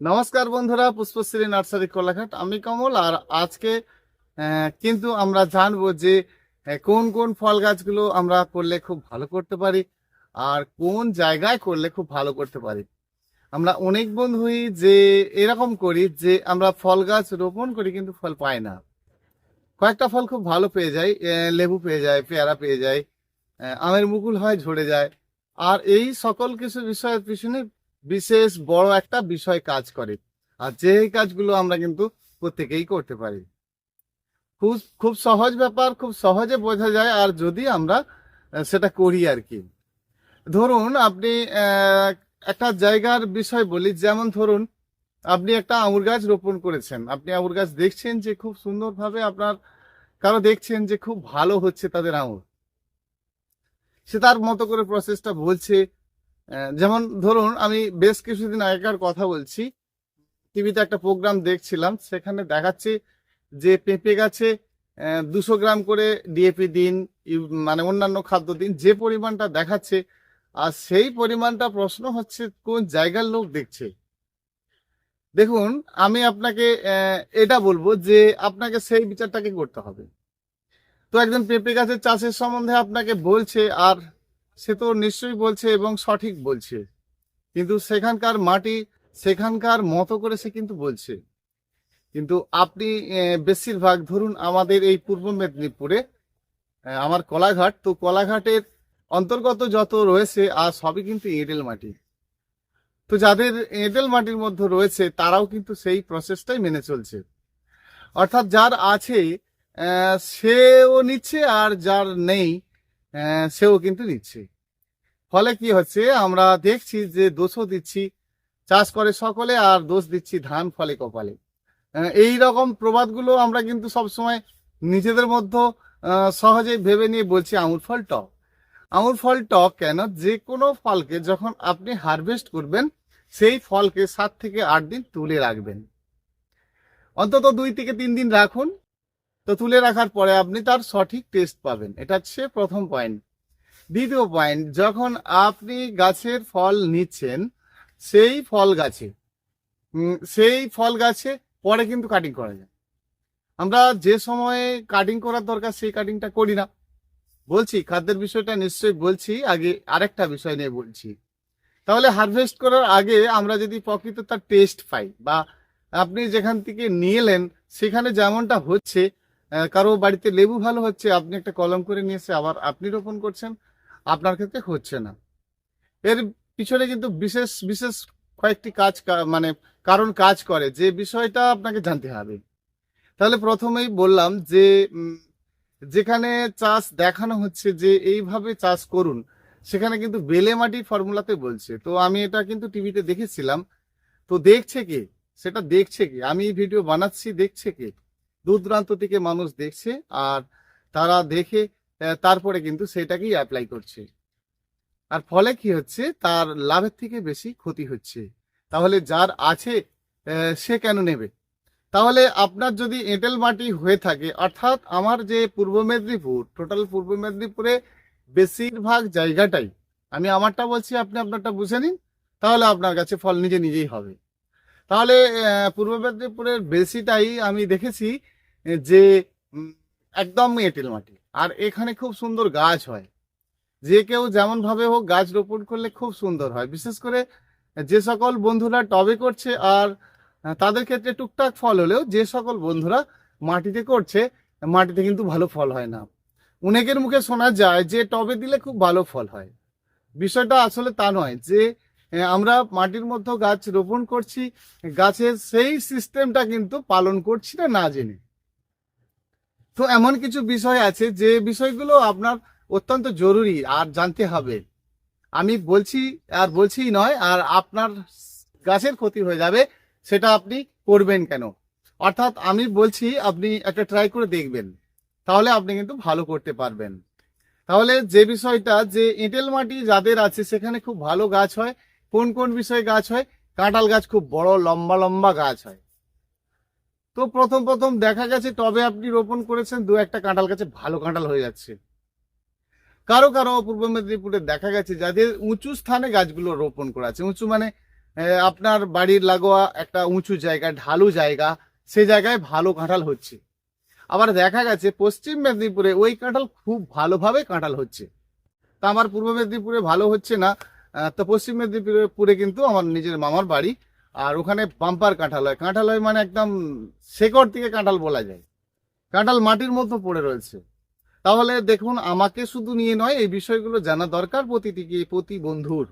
নমস্কার বন্ধুরা, পুষ্পশ্রী নার্সারি কোলাঘাট। আমি কমল আর আজকে কিন্তু আমরা জানব যে কোন কোন ফল গাছগুলো আমরা করলে খুব ভালো করতে পারি আর কোন জায়গায় করলে খুব ভালো করতে পারি। আমরা অনেক বন্ধুই যে, এরকম করি যে, আমরা ফল গাছ রোপণ করি কিন্তু ফল পাই না। কয়েকটা ফল খুব ভালো পেয়ে যাই লেবু পেয়ে যায়, পেয়ারা পেয়ে যায় আমের মুকুল হয়, ঝরে যায়। আর এই সকল কিছু বিষয়ের পিছনে বিশেষ বড় একটা বিষয় কাজ করে। আর যে কাজগুলো আমরা কিন্তু প্রত্যেকেই করতে পারি। খুব খুব সহজ ব্যাপার, খুব সহজে বোঝা যায়, আর যদি আমরা সেটা করি আর কি। ধরুন আপনি একটা জায়গার বিষয় বলি, যেমন ধরুন আপনি একটা আঙুর গাছ রোপণ করেছেন। আপনি আঙুর গাছ দেখছেন যে খুব সুন্দরভাবে আপনার, কারও দেখছেন যে খুব ভালো হচ্ছে তাদের আঙুর। সে তার মতো করে প্রসেসটা বলছে যেমন ধরুন, আমি বেশ কিছুদিন আগেকার কথা বলছি। টিভিতে একটা প্রোগ্রাম দেখছিলাম, সেখানে দেখাচ্ছে যে পেঁপে গাছে দুশো গ্রাম করে ডিএপি দিন মানে অন্যান্য খাদ্য দিন, যে পরিমাণটা দেখাচ্ছে, আর সেই পরিমাণটা প্রশ্ন হচ্ছে, কোন জায়গার লোক দেখছে? দেখুন, আমি আপনাকে এটা বলব যে আপনাকে সেই বিচারটাকে করতে হবে। তো একজন পেঁপে গাছের চাষের সম্বন্ধে আপনাকে বলছে, আর সে তো নিশ্চয়ই বলছে এবং সঠিক বলছে। কিন্তু সেখানকার মাটি, সেখানকার মতো করে সে কিন্তু বলছে। কিন্তু আপনি বেশিরভাগ ধরুন আমাদের এই পূর্ব মেদিনীপুরে আমার কলাঘাট, তো কলাঘাটের অন্তর্গত যত রয়েছে আর সবই কিন্তু এঁটেল মাটি। তো যাদের এঁটেল মাটির মধ্যে রয়েছে, তারাও কিন্তু সেই প্রসেসটাই মেনে চলছে। অর্থাৎ যার আছে সেও নিচ্ছে আর যার নেই সেও কিন্তু নিচ্ছে ফলে কি হচ্ছে আমরা দেখছি যে দোষও দিচ্ছি চাষ করে সকলে আর দোষ দিচ্ছি ধান ফলে কপালে। এই রকম প্রবাদগুলো আমরা কিন্তু সবসময় নিজেদের মধ্যে আহ, সহজেই ভেবে নিয়ে বলছি আঙুর ফল টক। আঙুর ফল টক কেন? যে কোনো ফলকে যখন আপনি হারভেস্ট করবেন সেই ফলকে সাত থেকে আট দিন তুলে রাখবেন। অন্তত দুই থেকে তিন দিন রাখুন তো তুলে রাখার পরে আপনি তার সঠিক টেস্ট পাবেন। এটা হচ্ছে প্রথম পয়েন্ট দ্বিতীয় পয়েন্ট যখন আপনি গাছের ফল নিচ্ছেন, সেই ফল গাছে সেই ফল গাছে পরে কিন্তু কাটিং করা যায়। আমরা যে সময়ে কাটিং করার দরকার, সেই কাটিংটা করি না। বলছি, খাদ্যের বিষয়টা নিশ্চয়ই বলছি, আগে আরেকটা বিষয় নিয়ে বলছি। তাহলে হারভেস্ট করার আগে আমরা যদি প্রকৃত তার টেস্ট পাই বা আপনি যেখান থেকে নিয়ে এলেন সেখানে যেমনটা হচ্ছে কারও বাড়িতে লেবু ভালো হচ্ছে, আপনি একটা কলম করে নিয়ে এসে আবার আপনি রোপণ করছেন, আপনার ক্ষেত্রে হচ্ছে না। এর পিছনে কিন্তু বিশেষ বিশেষ কয়েকটি কাজ মানে কারণ কাজ করে, যে বিষয়টা আপনাকে জানতে হবে। তাহলে প্রথমেই বললাম যে যেখানে চাষ দেখানো হচ্ছে যে এইভাবে চাষ করুন, সেখানে কিন্তু বেলে মাটি ফর্মুলাতে বলছে। তো আমি এটা কিন্তু টিভিতে দেখেছিলাম। তো দেখছে কে? সেটা দেখছে কে? আমি ভিডিও বানাচ্ছি, দেখছে কে? দূর দূরান্ত থেকে মানুষ দেখছে আর তারা দেখে তারপরে কিন্তু সেটাকেই অ্যাপ্লাই করছে। আর ফলে কি হচ্ছে? তার লাভের থেকে বেশি ক্ষতি হচ্ছে। তাহলে যার আছে সে কেন নেবে? তাহলে আপনার যদি এঁটেল মাটি হয়ে থাকে, অর্থাৎ আমার যে পূর্ব মেদিনীপুর টোটাল পূর্ব মেদিনীপুরে বেশিরভাগ জায়গাটাই, আমি আমারটা বলছি, আপনি আপনারটা বুঝে নিন, তাহলে আপনার কাছে ফল নিজে নিজেই হবে। তাহলে পূর্ব মেদিনীপুরের বেশিটাই আমি দেখেছি যে একদম এঁটেল মাটি। আর এখানে খুব সুন্দর গাছ হয়। যে কেউ যেমন ভাবে হোক গাছ রোপণ করলে খুব সুন্দর হয়। বিশেষ করে যে সকল বন্ধুরা টবে করছে আর তাদের ক্ষেত্রে টুকটাক ফল হলেও যে সকল বন্ধুরা মাটিতে করছে, মাটিতে কিন্তু ভালো ফল হয় না। অনেকের মুখে শোনা যায় যে টবে দিলে খুব ভালো ফল হয়। বিষয়টা আসলে তা নয় যে আমরা মাটির মধ্যে গাছ রোপণ করছি। গাছের সেই সিস্টেমটা কিন্তু পালন করছি না না জেনে। তো এমন কিছু বিষয় আছে যে বিষয়গুলো আপনার অত্যন্ত জরুরি আর জানতে হবে। আমি বলছি আর বলছি নয়, আর আপনার গাছের ক্ষতি হয়ে যাবে, সেটা আপনি করবেন কেন? অর্থাৎ আমি বলছি, আপনি একটা ট্রাই করে দেখবেন। তাহলে আপনি কিন্তু ভালো করতে পারবেন। তাহলে যে বিষয়টা, যে এঁটেল মাটি যাদের আছে, সেখানে খুব ভালো গাছ হয়। কোন কোন বিষয়ে গাছ হয়? কাঁঠাল গাছ খুব বড়, লম্বা লম্বা গাছ হয়। তো প্রথম প্রথম দেখা গেছে টবে আপনি রোপণ করেছেন, দু একটা কাঁঠাল গাছে ভালো কাঁঠাল হয়ে যাচ্ছে। কারও কারও পূর্ব মেদিনীপুরে দেখা গেছে, যাদের উঁচু স্থানে গাছগুলো রোপণ করা আছে। উঁচু মানে আপনার বাড়ির লাগোয়া একটা উঁচু জায়গা, ঢালু জায়গা, সে জায়গায় ভালো কাঁঠাল হচ্ছে। আবার দেখা গেছে, পশ্চিম মেদিনীপুরে ওই কাঁঠাল খুব ভালোভাবে কাঁঠাল হচ্ছে। তা আমার পূর্ব মেদিনীপুরে ভালো হচ্ছে না। তো পশ্চিম মেদিনীপুরে কিন্তু আমার নিজের মামার বাড়ি, আর ওখানে বাম্পার কাঁঠাল হয়। কাঁঠাল হয় মানে একদম শেকড় থেকে কাঁঠাল বলা যায়। কাঁঠাল মাটির মধ্যে পড়ে রয়েছে। তাহলে দেখুন, আমাকে শুধু নিয়ে নয়, এই বিষয়গুলো জানা দরকার প্রতিটিকে প্রতি বন্ধুর।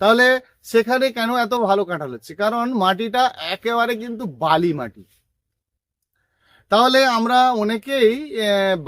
তাহলে সেখানে কেন এত ভালো কাঁঠাল হচ্ছে? কারণ মাটিটা একেবারে কিন্তু বালি মাটি। তাহলে আমরা অনেকেই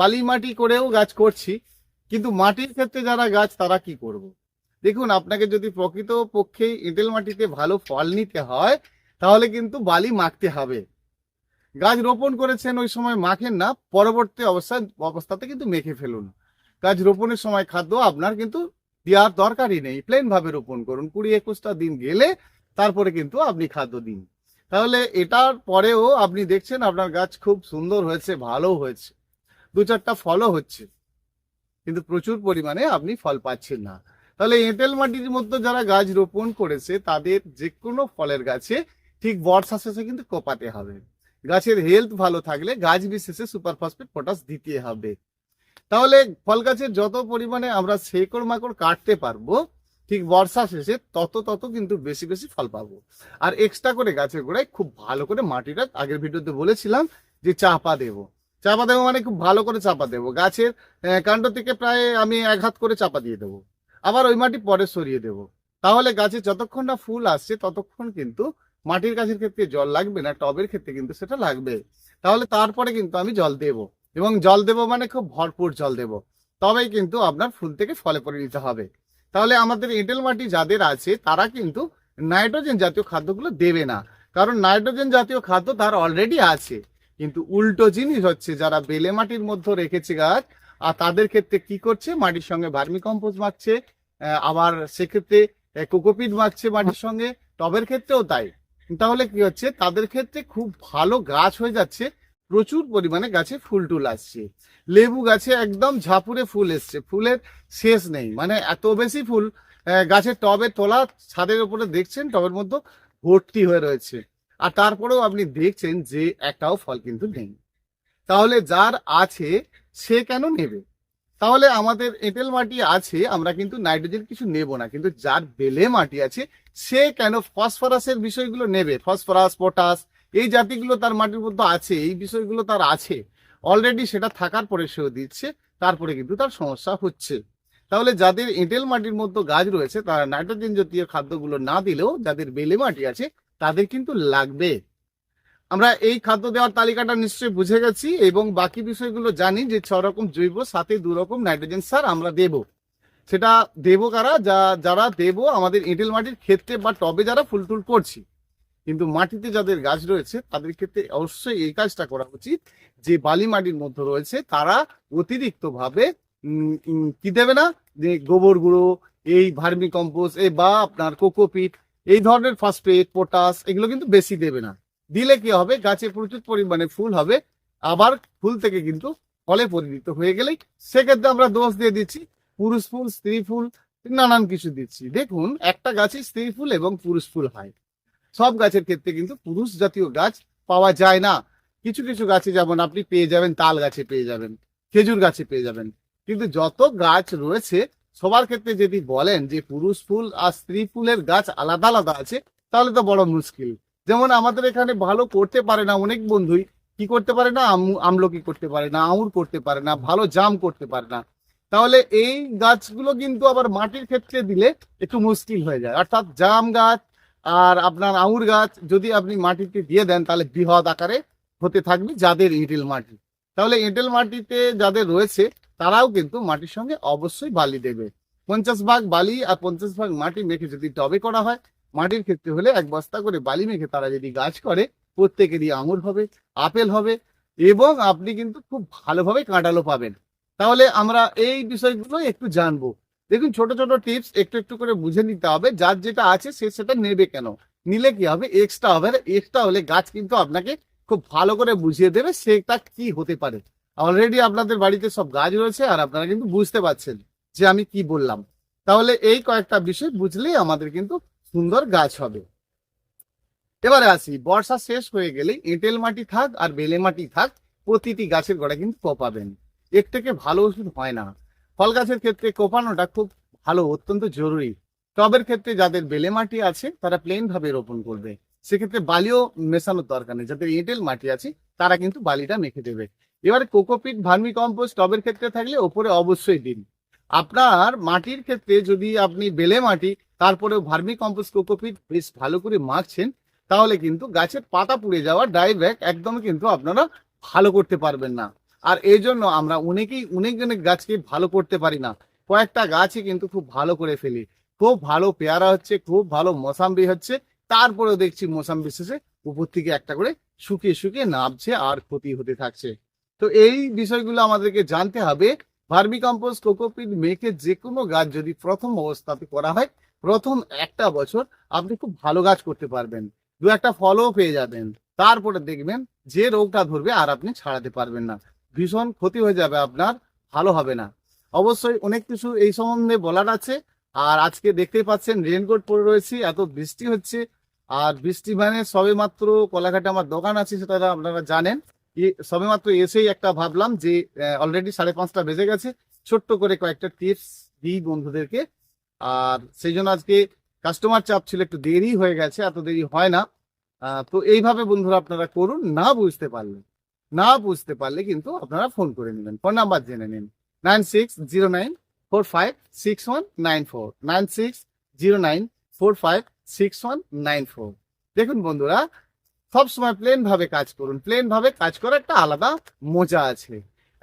বালি মাটি করেও গাছ করছি, কিন্তু মাটির ক্ষেত্রে যারা গাছ, তারা কি করব। দেখুন, আপনাকে যদি প্রকৃত পক্ষে এঁটেল মাটিতে ভালো ফল নিতে হয়, তাহলে কিন্তু বালি মাখতে হবে। গাছ রোপণ করেছেন ওই সময় মাখেন না, পরবর্তী অবস্থা, অবস্থাতে কিন্তু মেখে ফেলুন। গাছ রোপণের সময় খাদ্য আপনার কিন্তু দেওয়ার দরকারই নেই। প্লেন ভাবে রোপণ করুন, কুড়ি একুশটা দিন গেলে তারপরে কিন্তু আপনি খাদ্য দিন। তাহলে এটার পরেও আপনি দেখছেন আপনার গাছ খুব সুন্দর হয়েছে, ভালো হয়েছে। দু চারটা ফলও হচ্ছে। কিন্তু প্রচুর পরিমাণে আপনি ফল পাচ্ছেন না। তাহলে এঁটেল মাটির মধ্যে যারা গাছ রোপণ করেছে, তাদের যে কোনো ফলের গাছে ঠিক বর্ষা শেষে কিন্তু কোপাতে হবে। গাছের হেলথ ভালো থাকলে গাছ বিশেষে সুপার ফসফেট পটাশ দিতে হবে। তাহলে ফল গাছের যত পরিমাণে আমরা শেকড় মাকড় কাটতে পারব, ঠিক বর্ষা শেষে তত তত কিন্তু বেশি বেশি ফল পাবো। আর এক্সট্রা করে গাছের গোড়ায় খুব ভালো করে মাটিটা, আগের ভিডিওতে বলেছিলাম যে চাপা দেবো। চাপা দেবো মানে খুব ভালো করে চাপা দেবো। গাছের কাণ্ড থেকে প্রায় আমি এক হাত করে চাপা দিয়ে দেবো। আবার ওই মাটি পরে সরিয়ে দেবো। তাহলে গাছে যতক্ষণ না ফুল আসছে, ততক্ষণ কিন্তু মাটির গাছের ক্ষেত্রে জল লাগবে না, টবের ক্ষেত্রে কিন্তু সেটা লাগবে। তাহলে তারপরে কিন্তু আমি জল দেব এবং জল দেব মানে খুব ভরপুর জল দেব। তবেই কিন্তু আপনার ফুল থেকে ফলে পরিণত হবে। তাহলে আমাদের এঁটেল মাটি যাদের আছে, তারা কিন্তু নাইট্রোজেন জাতীয় খাদ্যগুলো দেবে না। কারণ নাইট্রোজেন জাতীয় খাদ্য তার অলরেডি আছে। কিন্তু উল্টো জিনিস হচ্ছে, যারা বেলে মাটির মধ্যে রেখেছে গাছ আর তাদের ক্ষেত্রে কি করছে? মাটির সঙ্গে ভার্মি কম্পোস্ট মাখছে আবার সেক্ষেত্রে কোকোপিট মাখছে মাটির সঙ্গে, টবের ক্ষেত্রেও তাই। তাহলে কি হচ্ছে? তাদের ক্ষেত্রে খুব ভালো গাছ হয়ে যাচ্ছে, প্রচুর পরিমাণে গাছে ফুল টুল আসছে। লেবু গাছে একদম ঝাপুরে ফুল এসছে, ফুলের শেষ নেই। মানে এত বেশি ফুল গাছের টবে তোলা, ছাদের উপরে দেখছেন, টবের মধ্যে ভর্তি হয়ে রয়েছে। আর তারপরেও আপনি দেখছেন যে একটাও ফল কিন্তু নেই। তাহলে যার আছে সে কেন নেবে? তাহলে আমাদের এঁটেল মাটি আছে, আমরা কিন্তু নাইট্রোজেন কিছু নেব না, কিন্তু যার বেলে মাটি আছে, সে কেন ফসফরাসের বিষয়গুলো নেবে? ফসফরাস, পটাশ, এই জাতিগুলো তার মাটির মধ্যে আছে, এই বিষয়গুলো তার আছে। অলরেডি সেটা থাকার পরে সেও দিচ্ছে, তারপরে কিন্তু তার সমস্যা হচ্ছে। তাহলে যাদের এঁটেল মাটির মধ্যে গাছ রয়েছে, তারা নাইট্রোজেন জাতীয় খাদ্যগুলো না দিলেও যাদের বেলে মাটি আছে, তাদের কিন্তু লাগবে। আমরা এই খাদ্য দেওয়ার তালিকাটা নিশ্চয়ই বুঝে গেছি এবং বাকি বিষয়গুলো জানি যে ছ রকম জৈব, সাথে দু রকম নাইট্রোজেন সার আমরা দেব। সেটা দেব কারা? যা, যারা দেব আমাদের এঁটেল মাটির ক্ষেত্রে বা টবে যারা ফুল টুল করছি। কিন্তু মাটিতে যাদের গাছ রয়েছে, তাদের ক্ষেত্রে অবশ্যই এই কাজটা করা উচিত যে বালি মাটির মধ্যে রয়েছে, তারা অতিরিক্ত ভাবে কি দেবে না? যে গোবর গুঁড়ো, এই ভার্মি কম্পোস্ট এই বা আপনার কোকোপিট, এই ধরনের ফসফেট, পটাশ, এগুলো কিন্তু বেশি দেবে না। দিলে কি হবে? গাছে প্রচুর পরিমাণে ফুল হবে। আবার ফুল থেকে কিন্তু ফলে পরিণত হয়ে গেলেই সেক্ষেত্রে আমরা দোষ দিয়ে দিচ্ছি। পুরুষ ফুল, স্ত্রী ফুল, নানান কিছু দিচ্ছি। দেখুন, একটা গাছে স্ত্রী ফুল এবং পুরুষ ফুল হয়। সব গাছের ক্ষেত্রে কিন্তু পুরুষ জাতীয় গাছ পাওয়া যায় না। কিছু কিছু গাছে যেমন আপনি পেয়ে যাবেন, তাল গাছে পেয়ে যাবেন, খেজুর গাছে পেয়ে যাবেন। কিন্তু যত গাছ রয়েছে, সবার ক্ষেত্রে যদি বলেন যে পুরুষ ফুল আর স্ত্রী ফুলের গাছ আলাদা আলাদা আছে, তাহলে তো বড় মুশকিল। যেমন আমাদের এখানে ভালো করতে পারে না অনেক বন্ধুই, কি করতে পারে না? আম- আমলকি করতে পারে না আঙুর করতে পারে না, ভালো জাম করতে পারে না। তাহলে এই গাছগুলো কিন্তু আবার মাটির ক্ষেত্রে দিলে একটু মুশকিল হয়ে যায়। অর্থাৎ জাম গাছ আর আপনার আঙুর গাছ যদি আপনি মাটিতে দিয়ে দেন, তাহলে বৃহৎ আকারে হতে থাকবে যাদের এঁটেল মাটি। তাহলে এঁটেল মাটিতে যাদের রয়েছে, তারাও কিন্তু মাটির সঙ্গে অবশ্যই বালি দেবে। পঞ্চাশ ভাগ বালি আর পঞ্চাশ ভাগ মাটি মেখে যদি টবে করা হয় মাটির ক্ষেত্রে হলে এক বস্তা করে বালি মেখে তারা যদি গাছ করে, প্রত্যেকেরই আঙুর হবে, আপেল হবে এবং আপনি কিন্তু খুব ভালোভাবে কাঁঠালও পাবেন। তাহলে আমরা এই বিষয়গুলো একটু জানব। দেখুন, ছোট ছোট টিপস একটু একটু করে বুঝে নিতে হবে, যার যেটা আছে সে সেটা নেবে কেন? নিলে কি হবে? এক্সট্রা হবে এক্সট্রা হলে গাছ কিন্তু আপনাকে খুব ভালো করে বুঝিয়ে দেবে সেটা কি হতে পারে। অলরেডি আপনাদের বাড়িতে সব গাছ রয়েছে, আর আপনারা কিন্তু বুঝতে পারছেন যে আমি কি বললাম। তাহলে এই কয়েকটা বিষয় বুঝলেই আমাদের কিন্তু সুন্দর গাছ হবে। এবারে আসি, বর্ষা শেষ হয়ে গেলে এঁটেল মাটি থাক আর বেলে মাটি থাক, প্রতিটি গাছের গোড়া কিন্তু কোপাবেন। এর থেকে ভালো ওষুধ হয় না। ফল গাছের ক্ষেত্রে কোপানোটা খুব ভালো, অত্যন্ত জরুরি। টবের ক্ষেত্রে যাদের বেলে মাটি আছে, তারা প্লেন ভাবে রোপণ করবে। সেক্ষেত্রে বালিও মেশানোর দরকার নেই। যাদের এঁটেল মাটি আছে, তারা কিন্তু বালিটা মেখে দেবে। এবারে কোকোপিট ভার্মি কম্পোস্ট টবের ক্ষেত্রে থাকলে ওপরে অবশ্যই দিন। আপনার মাটির ক্ষেত্রে যদি আপনি বেলে মাটি তারপরেও ভার্মি কম্পোস্ট কোকোপিট বেশ ভালো করে মাখছেন, তাহলে কিন্তু গাছের পাতা পুড়ে যাওয়া ডাইব্যাক একদম কিন্তু আপনারা ভালো করতে পারবেন না। আর এই জন্য আমরা অনেকেই অনেক অনেক গাছকে ভালো করতে পারি না। কয়েকটা গাছই কিন্তু খুব ভালো করে ফেলি। খুব ভালো পেয়ারা হচ্ছে, খুব ভালো মোসাম্বি হচ্ছে, তারপরেও দেখছি মোসাম্বি শেষে উপর থেকে একটা করে শুকিয়ে শুকিয়ে নামছে আর ক্ষতি হতে থাকছে। তো এই বিষয়গুলো আমাদেরকে জানতে হবে। ভার্মি কম্পোস্ট কোকোপিট মেখে যে কোনো গাছ যদি প্রথম অবস্থাতে করা হয় প্রথম একটা বছর আপনি খুব ভালো গাছ করতে পারবেন। দু একটা ফলও পেয়ে যাবেন। তারপরে দেখবেন যে রোগটা ধরবে আর আপনি ছাড়াতে পারবেন না। ভীষণ ক্ষতি হয়ে যাবে আপনার, ভালো হবে না। অবশ্যই অনেক কিছু এই সম্বন্ধে বলার আছে। আর আজকে দেখতেই পাচ্ছেন রেনকোট পরে রয়েছি, এত বৃষ্টি হচ্ছে। আর বৃষ্টি মানে সবে মাত্র কলাঘাটে আমার দোকান আছে, সেটা আপনারা জানেন। সবে মাত্র এসেই একটা ভাবলাম যে অলরেডি সাড়ে পাঁচটা বেজে গেছে। ছোট্ট করে কয়েকটা টিপস দিই বন্ধুদেরকে। আর সেই জন্য আজকে কাস্টমার চাপ ছিল একটু দেরি হয়ে গেছে, এত দেরি হয় না। তো এইভাবে বন্ধুরা আপনারা করুন, না বুঝতে পারলে, না বুঝতে পারলে কিন্তু আপনারা ফোন করে নেবেন। ফোন নাম্বার জেনে নিন। Nine six zero nine four five six one nine four nine six zero nine four five six one nine four দেখুন বন্ধুরা সব সময় প্লেন ভাবে কাজ করুন। প্লেন ভাবে কাজ করার একটা আলাদা মজা আছে।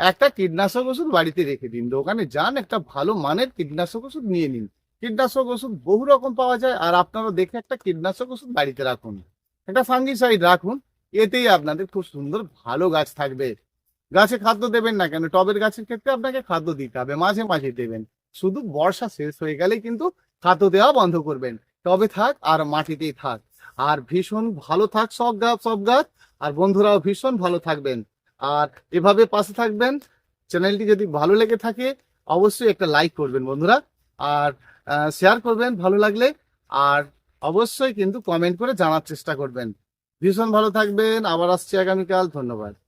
একটা কীটনাশক ওষুধ বাড়িতে রেখে দিন। দোকানে যান, একটা ভালো মানের কীটনাশক ওষুধ নিয়ে নিন। কীটনাশক ওষুধ বহু রকম পাওয়া যায়, আর আপনারা দেখে একটা কীটনাশক ওষুধ বাড়িতে রাখুন। একটা ফাঙ্গিসাইড রাখুন, এতেই আপনাদের খুব সুন্দর ভালো গাছ থাকবে। গাছে খাদ্য দেবেন না কেন? টবের গাছের ক্ষেত্রে আপনাকে খাদ্য দিতে হবে, মাঝে মাঝে দেবেন। শুধু বর্ষা শেষ হয়ে গেলে কিন্তু খাদ্য দেওয়া বন্ধ করবেন। টবে থাক আর মাটিতেই থাক। আর ভীষণ ভালো থাক সব গাছ সব গাছ। আর বন্ধুরাও ভীষণ ভালো থাকবেন। আর এভাবে পাশে থাকবেন। চ্যানেলটি যদি ভালো লেগে থাকে, অবশ্যই একটা লাইক করবেন বন্ধুরা। আর শেয়ার করবেন, ভালো লাগলে। আর অবশ্যই কিন্তু কমেন্ট করে জানার চেষ্টা করবেন। ভীষণ ভালো থাকবেন। আবার আসছি আগামীকাল। ধন্যবাদ।